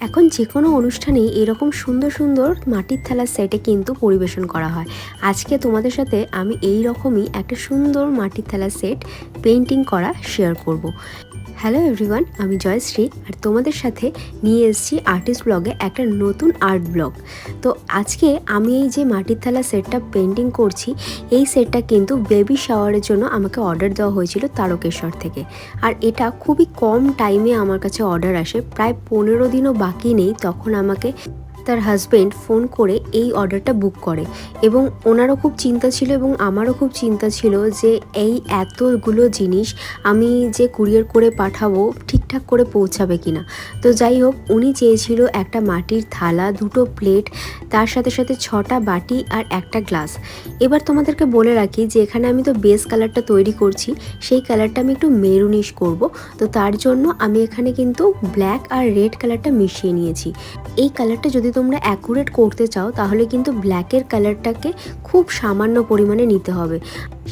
এখন যে কোনো অনুষ্ঠানেই এরকম সুন্দর সুন্দর মাটির থালার সেটে কিন্তু পরিবেশন করা হয় আজকে তোমাদের সাথে আমি এই রকমই একটা সুন্দর মাটির থালার সেট পেন্টিং করা শেয়ার করব। হ্যালো এভরিওয়ান আমি জয়শ্রী আর তোমাদের সাথে নিয়ে এসেছি আর্টিস্ট ব্লগে একটা নতুন আর্ট ব্লগ তো আজকে আমি এই যে মাটির থালা সেটটা পেন্টিং করছি, এই সেটটা কিন্তু বেবি শাওয়ারের জন্য আমাকে অর্ডার দেওয়া হয়েছিল তারকেশ্বর থেকে। আর এটা খুবই কম টাইমে আমার কাছে অর্ডার আসে, প্রায় পনেরো দিনও বাকি নেই, তখন আমাকে তার হাজব্যান্ড ফোন করে এই অর্ডারটা বুক করে এবং ওনারও খুব চিন্তা ছিল এবং আমারও খুব চিন্তা ছিল যে এই এতগুলো জিনিস আমি যে কুরিয়ার করে পাঠাবো ঠিকঠাক করে পৌঁছাবে কিনা। তো যাই হোক, উনি চেয়েছিল একটা মাটির থালা, দুটো প্লেট, তার সাথে সাথে ছটা বাটি আর একটা গ্লাস। এবার তোমাদেরকে বলে রাখি যে এখানে আমি তো বেস কালারটা তৈরি করছি, সেই কালারটা আমি একটু মেরুনিশ করব। তো তার জন্য আমি এখানে কিন্তু ব্ল্যাক আর রেড কালারটা মিশিয়ে নিয়েছি। এই কালারটা যদি তোমরা অ্যাকুরেট করতে চাও, তাহলে কিন্তু ব্ল্যাকের কালারটাকে খুব সামান্য পরিমাণে নিতে হবে।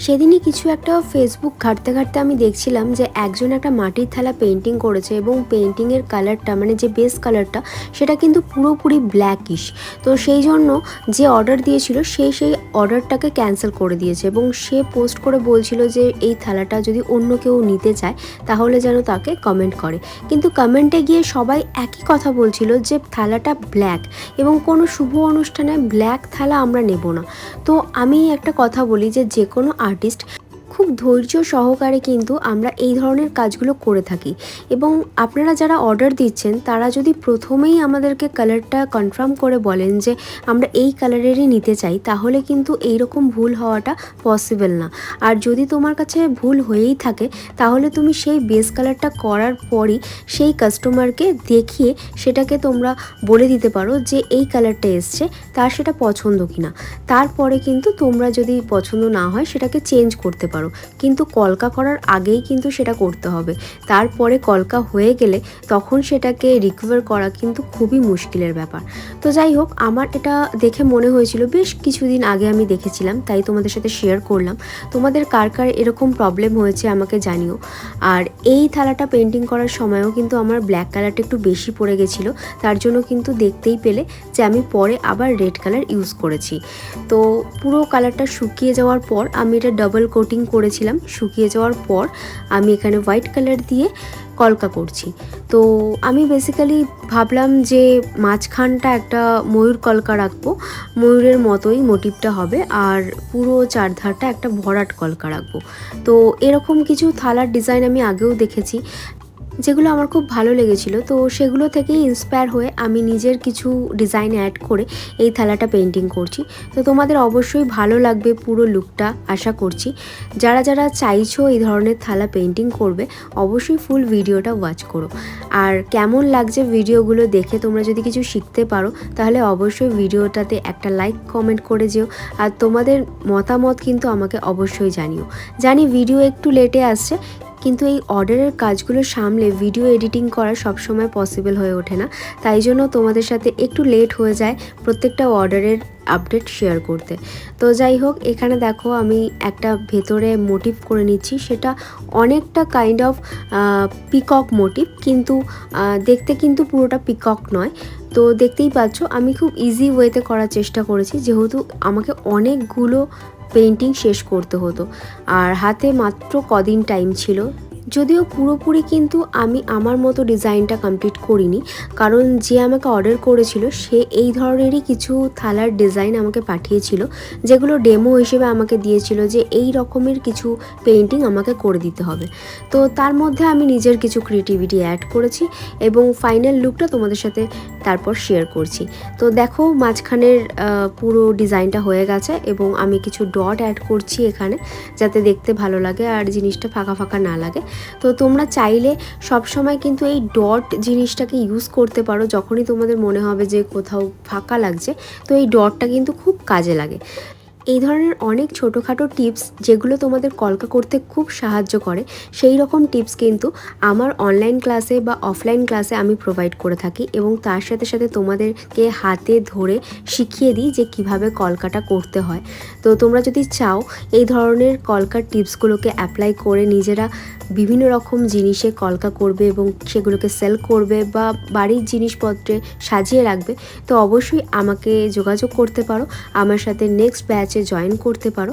সেদিনই কিছু একটা ফেসবুক ঘাঁটতে ঘাঁটতে আমি দেখছিলাম যে একজন একটা মাটির থালা পেন্টিং করেছে এবং পেন্টিংয়ের কালারটা মানে যে বেস কালারটা সেটা কিন্তু পুরোপুরি ব্ল্যাকিশ তো সেই জন্য যে অর্ডার দিয়েছিল, সে সেই অর্ডারটাকে ক্যান্সেল করে দিয়েছে এবং সে পোস্ট করে বলছিল যে এই থালাটা যদি অন্য কেউ নিতে চায়, তাহলে যেন তাকে কমেন্ট করে। কিন্তু কমেন্টে গিয়ে সবাই একই কথা বলছিল যে থালাটা ব্ল্যাক এবং কোনো শুভ অনুষ্ঠানে ব্ল্যাক থালা আমরা নেব না। তো আমি একটা কথা বলি যে যে কোনো আর্টিস্ট খুব ধৈর্য সহকারে কিন্তু আমরা এই ধরনের কাজগুলো করে থাকি। এবং আপনারা যারা অর্ডার দিচ্ছেন, তারা যদি প্রথমেই আমাদেরকে কালারটা কনফার্ম করে বলেন যে আমরা এই কালারেরই নিতে চাই, তাহলে কিন্তু এই রকম ভুল হওয়াটা পসিবল না। আর যদি তোমার কাছে ভুল হয়েই থাকে, তাহলে তুমি সেই বেস কালারটা করার পরই সেই কাস্টমারকে দেখিয়ে সেটাকে তোমরা বলে দিতে পারো যে এই কালারটা এসছে, তার সেটা পছন্দ কিনা। তারপরে কিন্তু তোমরা যদি পছন্দ না হয়, সেটাকে চেঞ্জ করতে পারো। কিন্তু কলকা করার আগেই কিন্তু সেটা করতে হবে। তারপরে কলকা হয়ে গেলে তখন সেটাকে রিকভার করা কিন্তু খুবই মুশকিলের ব্যাপার। তো যাই হোক, আমার এটা দেখে মনে হয়েছিল, বেশ কিছুদিন আগে আমি দেখেছিলাম, তাই তোমাদের সাথে শেয়ার করলাম। তোমাদের কার কার এরকম প্রবলেম হয়েছে আমাকে জানিও। আর এই থালাটা পেন্টিং করার সময়ও কিন্তু আমার ব্ল্যাক কালারটা একটু বেশি পড়ে গেছিল, তার জন্য কিন্তু দেখতেই পেলে যে আমি পরে আবার রেড কালার ইউজ করেছি। তো পুরো কালারটা শুকিয়ে যাওয়ার পর আমি এটা ডাবল কোটিং করেছিলাম, শুকিয়ে যাওয়ার পর আমি এখানে হোয়াইট কালার দিয়ে কলকা করছি। তো আমি বেসিক্যালি ভাবলাম যে মাঝখানটা একটা ময়ূর কলকা রাখব, ময়ূরের মতোই মোটিভটা হবে আর পুরো চারধারটা একটা ভরাট কলকা রাখব। তো এরকম কিছু থালার ডিজাইন আমি আগেও দেখেছি। যেগুলো আমার খুব ভালো লেগেছিল। তো সেগুলো থেকেই ইন্সপায়ার হয়ে আমি নিজের কিছু ডিজাইন অ্যাড করে এই থালাটা পেন্টিং করছি। তো তোমাদের অবশ্যই ভালো লাগবে পুরো লুকটা আশা করছি। যারা যারা চাইছো এই ধরনের থালা পেন্টিং করবে, অবশ্যই ফুল ভিডিওটা ওয়াচ করো। আর কেমন লাগছে ভিডিওগুলো দেখে তোমরা যদি কিছু শিখতে পারো, তাহলে অবশ্যই ভিডিওটাতে একটা লাইক কমেন্ট করে যেও। আর তোমাদের মতামত কিন্তু আমাকে অবশ্যই জানিও। জানি ভিডিও একটু লেটে আসছে কিন্তু এই অর্ডারের কাজগুলো সামলে ভিডিও এডিটিং করা সবসময় পসিবল হয়ে ওঠে না। তাই জন্য তোমাদের সাথে একটু লেট হয়ে যায় প্রত্যেকটা অর্ডারের আপডেট শেয়ার করতে। তো যাই হোক, এখানে দেখো আমি একটা ভেতরে মোটিভ করে নিচ্ছি। সেটা অনেকটা কাইন্ড অফ পিকক মোটিভ কিন্তু দেখতে কিন্তু পুরোটা পিকক নয়। তো দেখতেই পাচ্ছ, আমি খুব ইজি ওয়েতে করার চেষ্টা করেছি। যেহেতু আমাকে অনেকগুলো পেন্টিং শেষ করতে হতো। আর হাতে মাত্র কদিন টাইম ছিল যদিও পুরোপুরি কিন্তু আমি আমার মতো ডিজাইনটা কমপ্লিট করিনি। কারণ যে আমাকে অর্ডার করেছিল, সে এই ধরনেরই কিছু থালার ডিজাইন আমাকে পাঠিয়েছিল, যেগুলো ডেমো হিসেবে আমাকে দিয়েছিল যে এই রকমের কিছু পেন্টিং আমাকে করে দিতে হবে। তো তার মধ্যে আমি নিজের কিছু ক্রিয়েটিভিটি অ্যাড করেছি এবং ফাইনাল লুকটা তোমাদের সাথে তারপর শেয়ার করছি। তো দেখো মাঝখানের পুরো ডিজাইনটা হয়ে গেছে এবং আমি কিছু ডট অ্যাড করছি এখানে, যাতে দেখতে ভালো লাগে আর জিনিসটা ফাঁকা ফাঁকা না লাগে। তো তোমরা চাইলে সব সময় কিন্তু এই ডট জিনিসটাকে ইউজ করতে পারো যখনই তোমাদের মনে হবে যে কোথাও ফাঁকা লাগছে। তো এই ডটটা কিন্তু খুব কাজে লাগে। এই ধরনের অনেক ছোটোখাটো টিপস যেগুলো তোমাদের কলকা করতে খুব সাহায্য করে, সেই রকম টিপস কিন্তু আমার অনলাইন ক্লাসে বা অফলাইন ক্লাসে আমি প্রোভাইড করে থাকি এবং তার সাথে সাথে তোমাদেরকে হাতে ধরে শিখিয়ে দিই যে কীভাবে কলকাটা করতে হয়। তো তোমরা যদি চাও এই ধরনের কলকার টিপসগুলোকে অ্যাপ্লাই করে নিজেরা বিভিন্ন রকম জিনিসে কলকা করবে এবং সেগুলোকে সেল করবে বা বাড়ির জিনিসপত্রে সাজিয়ে রাখবে, তো অবশ্যই আমাকে যোগাযোগ করতে পারো। আমার সাথে নেক্সট ব্যাচে জয়েন করতে পারো।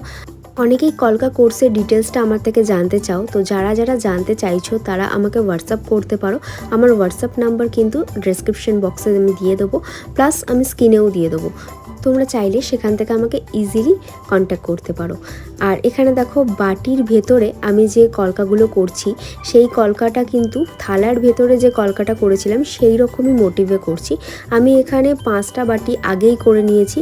অনেকেই কলকা কোর্সের ডিটেলসটা আমার থেকে জানতে চাও, তো যারা যারা জানতে চাইছো তারা আমাকে হোয়াটসঅ্যাপ করতে পারো। আমার হোয়াটসঅ্যাপ নাম্বার কিন্তু ডেসক্রিপশন বক্সে আমি দিয়ে দেবো প্লাস আমি স্ক্রিনেও দিয়ে দেবো। তোমরা চাইলে সেখান থেকে আমাকে ইজিলি কন্ট্যাক্ট করতে পারো। আর এখানে দেখো, বাটির ভেতরে আমি যে কলকাগুলো করছি, সেই কলকাটা কিন্তু থালার ভেতরে যে কলকাটা করেছিলাম, সেই রকমই মোটিভে করছি। আমি এখানে পাঁচটা বাটি আগেই করে নিয়েছি।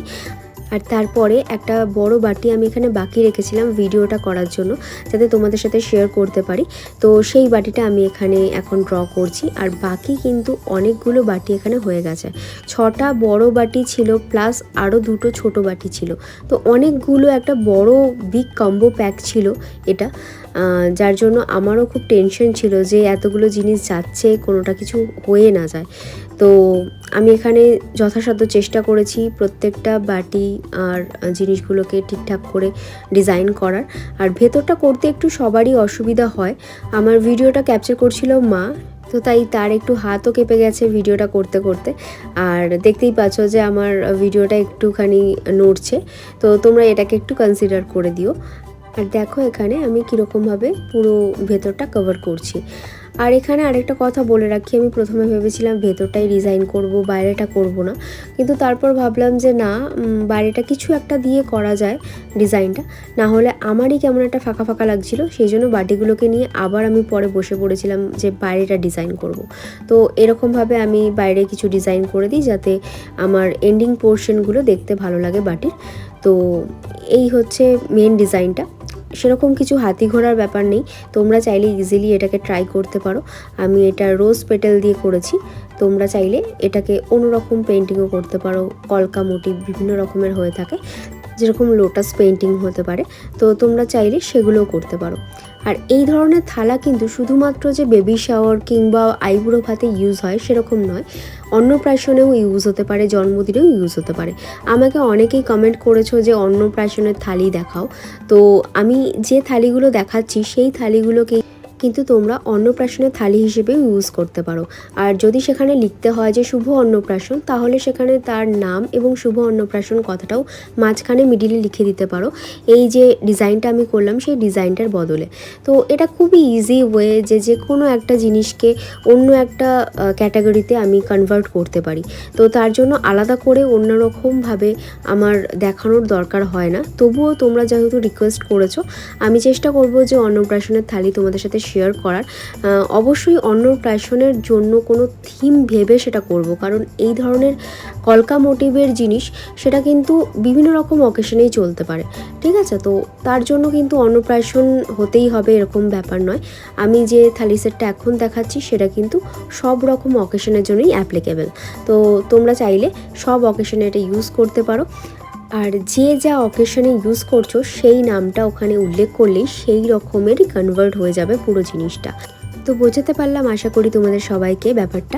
আর তারপরে একটা বড় বাটি আমি এখানে বাকি রেখেছিলাম ভিডিওটা করার জন্য, যাতে তোমাদের সাথে শেয়ার করতে পারি। তো সেই বাটিটা আমি এখানে এখন ড্র করছি, আর বাকি কিন্তু অনেকগুলো বাটি এখানে হয়ে গেছে। ছটা বড় বাটি ছিল প্লাস আরও দুটো ছোট বাটি ছিল। তো অনেকগুলো একটা বড় বিগ কম্বো প্যাক ছিল এটা। যার জন্য আমারও খুব টেনশন ছিল যে এতগুলো জিনিস যাচ্ছে, কোনোটা কিছু হয়ে না যায়। তো আমি এখানে যথাসাধ্য চেষ্টা করেছি প্রত্যেকটা বাটি আর জিনিসগুলোকে ঠিকঠাক করে ডিজাইন করার। আর ভেতরটা করতে একটু সবারই অসুবিধা হয়। আমার ভিডিওটা ক্যাপচার করছিল মা, তো তাই তার একটু হাতও কেঁপে গেছে ভিডিওটা করতে করতে। আর দেখতেই পাচ্ছ যে আমার ভিডিওটা একটুখানি নড়ছে। তো তোমরা এটাকে একটু কনসিডার করে দিও। আর দেখো এখানে আমি কীরকমভাবে পুরো ভেতরটা কভার করছি। আর এখানে আরেকটা কথা বলে রাখি, আমি প্রথমে ভেবেছিলাম ভেতরটাই ডিজাইন করব, বাইরেটা করব না। কিন্তু তারপর ভাবলাম যে না বাইরেটা কিছু একটা দিয়ে করা যায় ডিজাইনটা না হলে আমারই কেমন একটা ফাঁকা ফাঁকা লাগছিল, সেই জন্য বাটিগুলোকে নিয়ে আবার আমি পরে বসে পড়েছিলাম যে বাইরেটা ডিজাইন করব। তো এরকমভাবে আমি বাইরে কিছু ডিজাইন করে দিই যাতে আমার এন্ডিং পোর্শনগুলো দেখতে ভালো লাগে বাটির। তো এই হচ্ছে মেন ডিজাইনটা সেরকম কিছু হাতি ঘোড়ার ব্যাপার নেই। তোমরা চাইলে ইজিলি এটাকে ট্রাই করতে পারো। আমি এটা রোজ পেটেল দিয়ে করেছি। তোমরা চাইলে এটাকে অন্যরকম পেন্টিংও করতে পারো। কলকা মোটিভ বিভিন্ন রকমের হয়ে থাকে। যেরকম লোটাস পেন্টিং হতে পারে, তো তোমরা চাইলে সেগুলোও করতে পারো। আর এই ধরনের থালা কিন্তু শুধুমাত্র যে বেবি শাওয়ার কিংবা আইবুড়ো ভাতে ইউজ হয় সেরকম নয়, অন্নপ্রাশনেও ইউজ হতে পারে, জন্মদিনেও ইউজ হতে পারে। আমাকে অনেকেই কমেন্ট করেছ যে অন্নপ্রাশনের থালি দেখাও, তো আমি যে থালিগুলো দেখাচ্ছি সেই থালিগুলোকে কিন্তু তোমরা অন্নপ্রাশনের থালি হিসেবেও ইউজ করতে পারো। আর যদি সেখানে লিখতে হয় যে শুভ অন্নপ্রাশন, তাহলে সেখানে তার নাম এবং শুভ অন্নপ্রাশন কথাটাও মাঝখানে মিডিলে লিখে দিতে পারো। এই যে ডিজাইনটা আমি করলাম, সেই ডিজাইনটার বদলে। তো এটা খুবই ইজি ওয়ে যে যে কোনো একটা জিনিসকে অন্য একটা ক্যাটাগরিতে আমি কনভার্ট করতে পারি। তো তার জন্য আলাদা করে অন্যরকমভাবে আমার দেখানোর দরকার হয় না। তবুও তোমরা যেহেতু রিকোয়েস্ট করেছ, আমি চেষ্টা করব যে অন্নপ্রাশনের থালি তোমাদের সাথে শেয়ার করার অবশ্যই অন্নপ্রাশনের জন্য কোনো থিম ভেবে সেটা করব। কারণ এই ধরনের কলকা মোটিভের জিনিস সেটা কিন্তু বিভিন্ন রকম অকেশনেই চলতে পারে। ঠিক আছে? তো তার জন্য কিন্তু অন্নপ্রাশন হতেই হবে, এরকম ব্যাপার নয়। আমি যে থালি সেটটা এখন দেখাচ্ছি, সেটা কিন্তু সব রকম অকেশনের জন্যই অ্যাপ্লিকেবল তো তোমরা চাইলে সব অকেশনে এটা ইউজ করতে পারো। আর যে যা অকেশনে ইউজ করছ, সেই নামটা ওখানে উল্লেখ করলেই সেই রকমেরই কনভার্ট হয়ে যাবে পুরো জিনিসটা। তো বোঝাতে পারলাম, আশা করি তোমাদের সবাইকে ব্যাপারটা।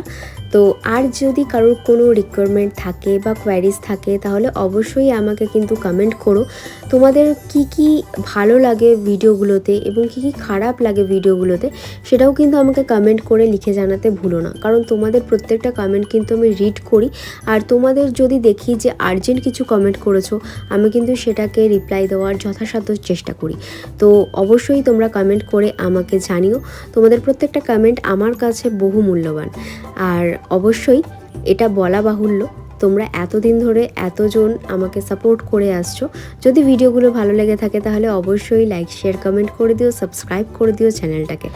তো আর যদি কারোর কোনো রিকোয়ারমেন্ট থাকে বা কোয়ারিজ থাকে, তাহলে অবশ্যই আমাকে কিন্তু কমেন্ট করো। তোমাদের কি কি ভালো লাগে ভিডিওগুলোতে এবং কি কি খারাপ লাগে ভিডিওগুলোতে, সেটাও কিন্তু আমাকে কমেন্ট করে লিখে জানাতে ভুলো না। কারণ তোমাদের প্রত্যেকটা কমেন্ট কিন্তু আমি রিড করি। আর তোমাদের যদি দেখি যে আর্জেন্ট কিছু কমেন্ট করেছ, আমি কিন্তু সেটাকে রিপ্লাই দেওয়ার যথাসাধ্য চেষ্টা করি। তো অবশ্যই তোমরা কমেন্ট করে আমাকে জানিও। তোমাদের প্রত্যেকটা কমেন্ট আমার কাছে বহু মূল্যবান আর অবশ্যই এটা বলা বাহুল্য, তোমরা এতদিন ধরে এতজন আমাকে সাপোর্ট করে আসছো। যদি ভিডিওগুলো ভালো লেগে থাকে তাহলে অবশ্যই লাইক শেয়ার কমেন্ট করে দিও সাবস্ক্রাইব করে দিও চ্যানেলটাকে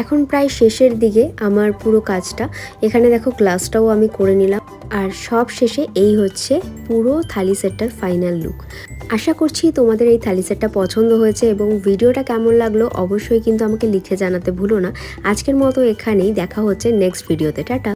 এখন প্রায় শেষের দিকে আমার পুরো কাজটা। এখানে দেখো ক্লাসটাও আমি করে নিলাম। আর সব শেষে এই হচ্ছে পুরো থালি সেটটার ফাইনাল লুক আশা করছি তোমাদের এই থালি সেটটা পছন্দ হয়েছে এবং ভিডিওটা কেমন লাগল অবশ্যই কিন্তু আমাকে লিখে জানাতে ভুলো না। আজকের মতো এখানেই দেখা হচ্ছে নেক্সট ভিডিওতে টাটা।